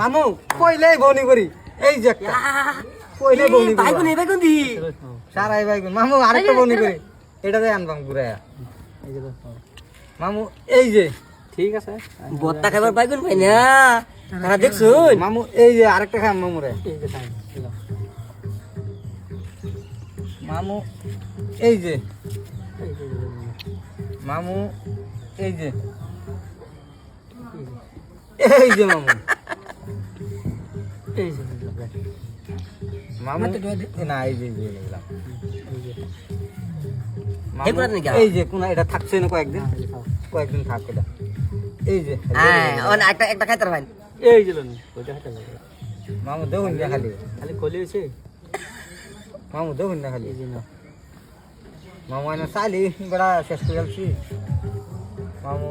মামু কইলেই বনি করি। এই যে একটা। কইলেই বনি করি। বাইগুন এই বাইগুন দি। সারাই ভাই মামু আরেকটা বনি করি। এটা দিয়ে আনবাম ঘুরাইয়া মামু এই যে। ঠিক আছে। বত্তা খাবার পাই না? তারা দেখছুন। মামু এই যে আরেকটা খাম মামু রে এই যে খাই মামু এই যে, মামু এই যে। এই যে মামু। এই যে, এই মামু না এই যে নিলাম। এই যে, মামু, এই কোনা নিকা? এই যে কোনা এটা থাকছে না কয়েকদিন। কয়েকদিন থাক এটা এই যে হ্যাঁ একটা একটা খাইতে পারেন এই যে লোন। মামু দেখুন না খালি খালি কলি হয়েছে মামু দেখুন না খালি এই যে না মামু এনে চাইলি বেড়া শেষ করে যাচ্ছি মামু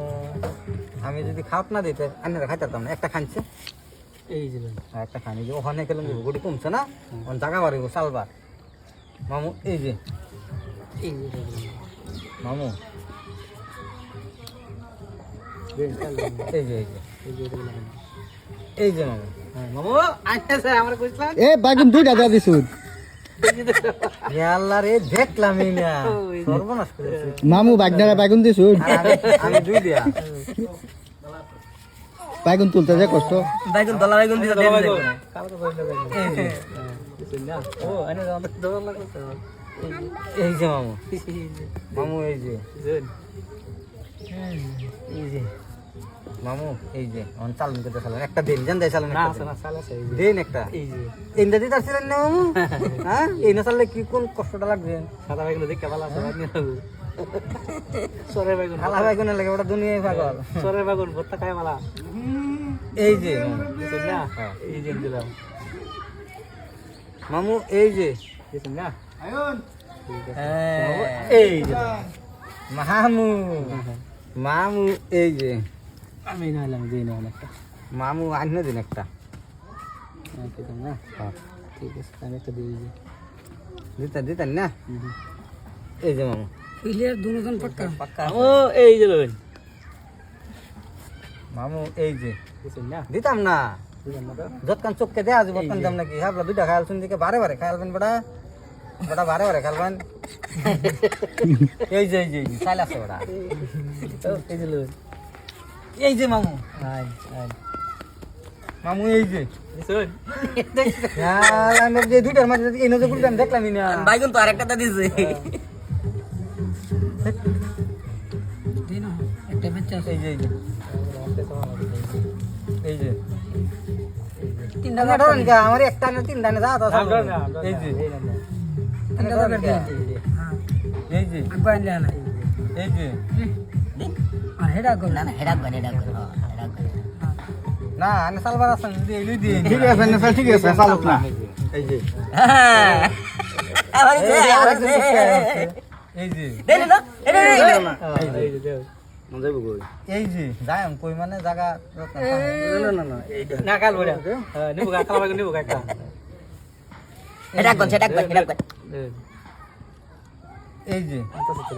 আমি যদি খাওয়াত না দিতে আন্নারা খাইতাম না একটা খাইছে এই যে একটা খানি যে ওখানে খেলাম যে গুড়ি কমছে না? ওখানে জায়গা বাড়িব মামু এই যে। এই যে মামু। এই যে এই যে এই যে, এটা লোন। এই যে মামু। হ্যাঁ, মামু আইতেছে আমার কইছিলাম। এ বাগুন দুইটা মামু বাগনারা বাগুন দিছু। আর আমি আমি দুই দিয়া। বাগুন তুলতে যে কষ্ট বাইগুন দলা বাইগুন দিতে দেন বাইগুন। বাইগুন। হ্যাঁ? ও, এনে। এই যে মামু মামু এই যে এই যে মামু এই যে অন চালন করতে চালন একটা দিন জান দেয় চালন না, আছে না, চাল আছে, দিন একটা এই যে, ইন্দা দিতে আসছিলেন না মামু হ্যাঁ এই না চাললে কি কোন কষ্টটা লাগবে সাদা বাইগুলো দেখতে ভালো আছে, বাইগুন লাগবে। সরের বাইগুন, খালা ভাই কোনে লাগে ওটা দুনিয়ায় পাগল সরের বাইগুন, ভর্তা খায় মালা। এই যে? হ্যাঁ। এই যে দিলাম। মামু এই যে না? হ্যাঁ, এই যে। মামু মামু এই যে আমি না হলাম, দিই না অনেকটা। মামু আন্য দিন একটা হ্যাঁ, না? ঠিক আছে, আমি একটা দিয়ে দিই। দিতেন দিতেন না এই যে মামু পাক্কা ও, এই যে লোন। মামু এই যে। দিতাম না? যতক্ষণ চোখকে দেয়া যাবে ততক্ষণ দাম নাকি? হ্যাঁ দুইটা খায়াল শুন দিকে বারে বারে খায়ালবেন বেটা বেটা বারে বারে খালবেন এই যে এই যে চাল আছে বেটা এই যে মামু। মামু এই যে? হ্যাঁ, যে দুইটার মাঝে এই নজর গুলি আমি দেখলামই না। বাইগুন তো আরেকটা দিছে। এই যে এই যে। এই যে তিনটা ধরেন কা আমার একটা না তিনটা না দাও এই যে ধরেন কা এই যে এই যে আমি সালবার আছেন যদি এলুই দিয়ে ঠিক আছে না ঠিক আছে চালুক না এই যে হ্যাঁ এই যে এই যে না এই যে, এই যে কই মানে জায়গা না, কাল বলে। হ্যাঁ, গা, কালা বাইগুন গা একটা। হেডাক বান হেডাক বান হেডাক বান এই যে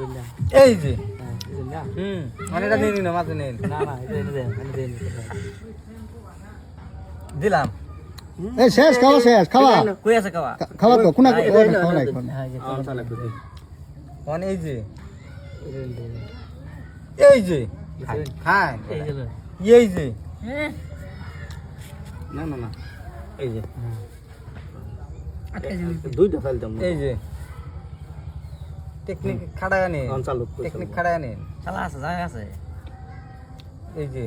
দিলাম। এই যে হ্যাঁ, বুঝছেন না? হুম মানে এটা নিয়ে নিন মাঝে নিন না, না, এটা এনে দেন, দিলাম শেষ খাওয়া শেষ খাওয়া কই আছে কাওয়া খা- খাওয়া তো কোনা খাওয়া নাই হ্যাঁ, এই যে, মানে এই যে। এটা এই যে হ্যাঁ এই যে। লোন। এই যে না না না। এই যে। দুইটা ফাইল দাম এই যে। টেকনিক খাড়ায় নিন চালু টেকনিক খাড়ায় নিন শালা আছে জায়গা আছে। এই যে।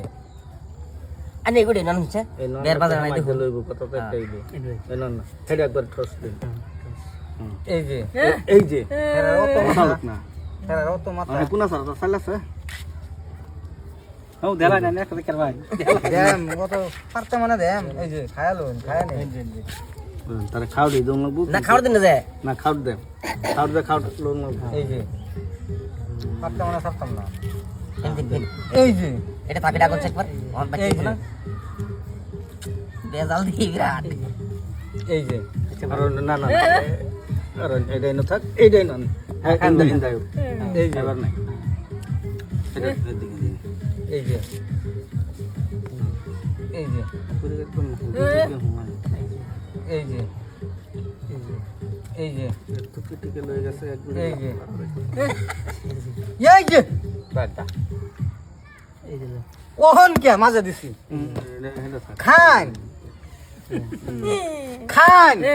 আনি গুডে নন হচ্ছে। বের বাজার নাই দেখুন কত। এই যে। না না। হেড একবার ঠস দিন। এই যে। এই যে। হেরার অত মাথা। না হেরার অত মাথা। কোনা সারা চাল আছে ও, দেলা না, না, একটা দেখে ভাই। দেম কত পারতে মানে দেম। এই যে খায়ালো খায়া নেই তারে খাও দি দম লাগবো। না খাওয়ার দিন না যায় না খাও দে। খাও দে খাও লোন লাগবো। এই যে। পারতে মানে পারতাম না। এই যে এটা চেক কর। আমার এই বাচ্চা না। বেজাল দি বিরাট। এই যে। আর না না আর এটাই না থাক এইটাই না। হ্যাঁ ইন্দা এই যে। এবার নাই। এটা দিকে দিকে এই যে। এই যে। এই যে। এই যে। এই যে। টুকি টিকে লয়ে গেছে এই যে। এই যে ওহন কে মাঝে দিছি। খান। খান।